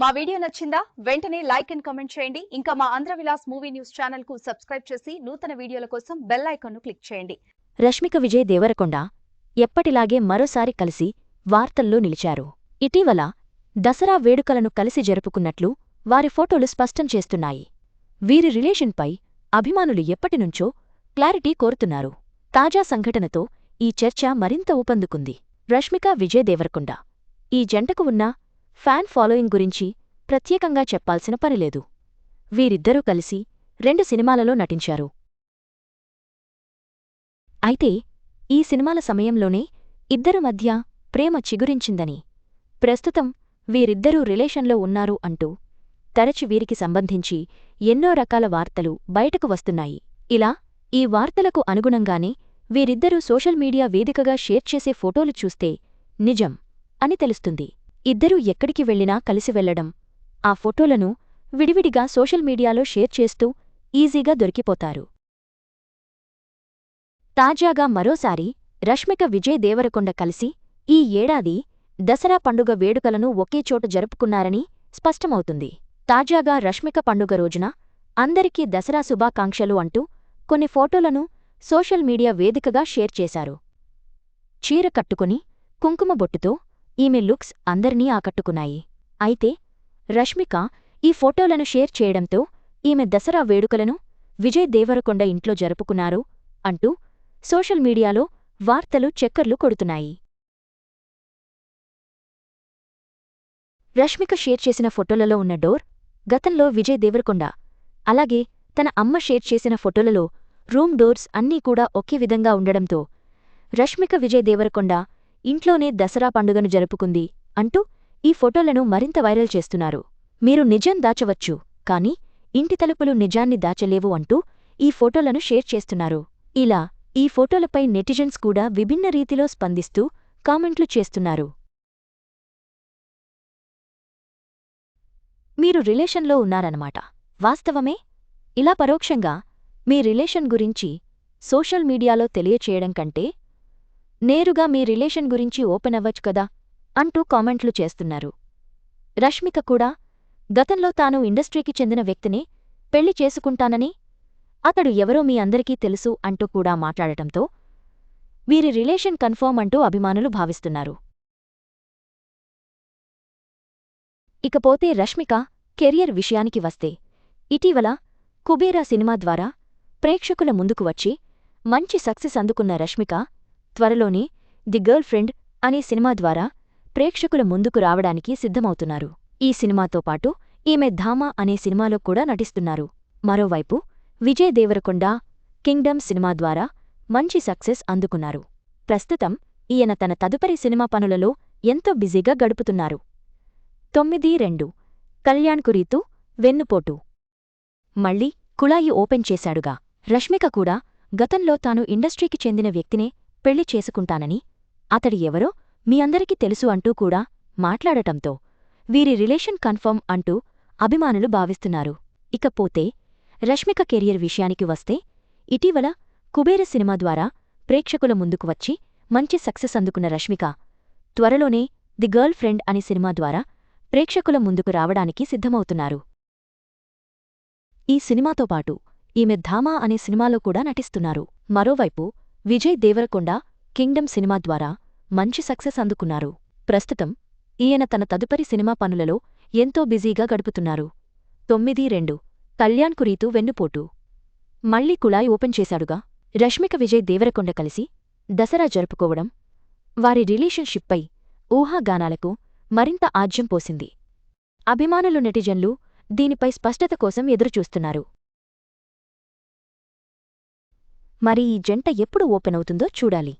మా వీడియో నచ్చిందా? వెంటనే లైక్ అండ్ కమెంట్ చేయండి. ఇంకా మా ఆంధ్ర విలాస్ మూవీ న్యూస్ ఛానల్కు సబ్స్క్రైబ్ చేసి నూతన వీడియోల కోసం బెల్ ఐకాన్ను క్లిక్ చేయండి. రష్మిక విజయ్ దేవరకొండ ఎప్పటిలాగే మరోసారి కలిసి వార్తల్లో నిలిచారు. ఇటీవల దసరా వేడుకలను కలిసి జరుపుకున్నట్లు వారి ఫోటోలు స్పష్టం చేస్తున్నాయి. వీరి రిలేషన్పై అభిమానులు ఎప్పటినుంచో క్లారిటీ కోరుతున్నారు. తాజా సంఘటనతో ఈ చర్చ మరింత ఊపందుకుంది. రష్మిక విజయ్ దేవరకొండ. ఈ జంటకు ఉన్న ఫ్యాన్ ఫాలోయింగ్ గురించి ప్రత్యేకంగా చెప్పాల్సిన పనిలేదు వీరిద్దరూ కలిసి రెండు సినిమాలలో నటించారు. అయితే ఈ సినిమాల సమయంలోనే ఇద్దరు మధ్య ప్రేమ చిగురించిందని ప్రస్తుతం వీరిద్దరూ రిలేషన్లో ఉన్నారు అంటూ తరచి వీరికి సంబంధించి ఎన్నో రకాల వార్తలు బయటకు వస్తున్నాయి. ఇలా ఈ వార్తలకు అనుగుణంగానే వీరిద్దరూ సోషల్ మీడియా వేదికగా షేర్ చేసే ఫోటోలు చూస్తే నిజం అని తెలుస్తుంది. ఇద్దరూ ఎక్కడికి వెళ్ళినా కలిసి వెళ్ళడం ఆ ఫోటోలను విడివిడిగా సోషల్ మీడియాలో షేర్ చేస్తూ ఈజీగా దొరికిపోతారు. తాజాగా మరోసారి రష్మిక విజయ్ దేవరకొండ కలిసి ఈ ఏడాది దసరా పండుగ వేడుకలను ఒకే చోట జరుపుకున్నారని స్పష్టమవుతుంది. తాజాగా రష్మిక పండుగ రోజున అందరికీ దసరా శుభాకాంక్షలు అంటూ కొన్ని ఫోటోలను సోషల్ మీడియా వేదికగా షేర్ చేశారు. చీర కట్టుకుని కుంకుమ బొట్టుతో ఈమె లుక్స్ అందరినీ ఆకట్టుకున్నాయి. అయితే రష్మిక ఈ ఫోటోలను షేర్ చేయడంతో ఈమె దసరా వేడుకలను విజయ్ దేవరకొండ ఇంట్లో జరుపుకున్నారు అంటూ సోషల్ మీడియాలో వార్తలు చక్కర్లు కొడుతున్నాయి. రష్మిక షేర్ చేసిన ఫోటోలలో ఉన్న డోర్ గతంలో విజయ్ దేవరకొండ అలాగే తన అమ్మ షేర్ చేసిన ఫోటోలలో రూమ్ డోర్స్ అన్నీ కూడా ఒకే విధంగా ఉండడంతో రష్మిక విజయ్ దేవరకొండ ఇంట్లోనే దసరా పండుగను జరుపుకుంది అంటూ ఈ ఫోటోలను మరింత వైరల్ చేస్తున్నారు. మీరు నిజం దాచవచ్చు కాని ఇంటి తలుపులు నిజాన్ని దాచలేవు అంటూ ఈ ఫోటోలను షేర్ చేస్తున్నారు. ఇలా ఈ ఫోటోలపై నెటిజన్స్ కూడా విభిన్న రీతిలో స్పందిస్తూ కామెంట్లు చేస్తున్నారు. మీరు రిలేషన్లో ఉన్నారన్నమాట. వాస్తవమే? ఇలా పరోక్షంగా మీ రిలేషన్ గురించి సోషల్ మీడియాలో తెలియచేయడం కంటే నేరుగా మీ రిలేషన్ గురించి ఓపెన్ అవ్వచ్చు కదా? అంటూ కామెంట్లు చేస్తున్నారు. రష్మిక కూడా గతంలో తాను ఇండస్ట్రీకి చెందిన వ్యక్తిని పెళ్ళి చేసుకుంటానని అతడు ఎవరో మీ అందరికీ తెలుసు అంటూ కూడా మాట్లాడటంతో వీరి రిలేషన్ కన్ఫర్మ్ అంటూ అభిమానులు భావిస్తున్నారు. ఇకపోతే రష్మిక కెరియర్ విషయానికి వస్తే ఇటీవల కుబేరా సినిమా ద్వారా ప్రేక్షకుల ముందుకు వచ్చి మంచి సక్సెస్ అందుకున్న రష్మిక త్వరలోనే ది గర్ల్ ఫ్రెండ్ అనే సినిమా ద్వారా ప్రేక్షకుల ముందుకు రావడానికి సిద్ధమవుతున్నారు. ఈ సినిమాతో పాటు ఈమె ధామా అనే సినిమాలో కూడా నటిస్తున్నారు. మరోవైపు విజయ్ దేవరకొండ కింగ్డమ్ సినిమా ద్వారా మంచి సక్సెస్ అందుకున్నారు. ప్రస్తుతం ఈయన తన తదుపరి సినిమా పనులలో ఎంతో బిజీగా గడుపుతున్నారు. తొమ్మిది రెండు కళ్యాణ్ కురీతు వెన్నుపోటు. మళ్ళీ కుళాయి ఓపెన్ చేశాడుగా. రష్మిక కూడా గతంలో తాను ఇండస్ట్రీకి చెందిన వ్యక్తినే పెళ్ళి చేసుకుంటానని అతడి ఎవరో మీ అందరికీ తెలుసు అంటూ కూడా మాట్లాడటంతో వీరి రిలేషన్ కన్ఫర్మ్ అంటూ అభిమానులు భావిస్తున్నారు. ఇకపోతే రష్మిక కెరియర్ విషయానికి వస్తే ఇటీవల కుబేర సినిమా ద్వారా ప్రేక్షకుల ముందుకు వచ్చి మంచి సక్సెస్ అందుకున్న రష్మిక త్వరలోనే ది గర్ల్ ఫ్రెండ్ అనే సినిమా ద్వారా ప్రేక్షకుల ముందుకు రావడానికి సిద్ధమవుతున్నారు. ఈ సినిమాతో పాటు ఈమె ధామా అనే సినిమాలో కూడా నటిస్తున్నారు. మరోవైపు విజయ్ దేవరకొండ కింగ్డమ్ సినిమా ద్వారా మంచి సక్సెస్ అందుకున్నారు. ప్రస్తుతం ఈయన తన తదుపరి సినిమా పనులలో ఎంతో బిజీగా గడుపుతున్నారు. తొమ్మిది రెండు కళ్యాణ్ కురీతు వెన్నుపోటు. మళ్ళీ కుళాయి ఓపెన్ చేశాడుగా. రష్మిక విజయ్ దేవరకొండ కలిసి దసరా జరుపుకోవడం వారి రిలేషన్షిప్పై ఊహాగానాలకు మరింత ఆజ్యం పోసింది. అభిమానులు నెటిజన్లు దీనిపై స్పష్టత కోసం ఎదురుచూస్తున్నారు. మరి ఈ జంట ఎప్పుడు ఓపెన్ అవుతుందో చూడాలి.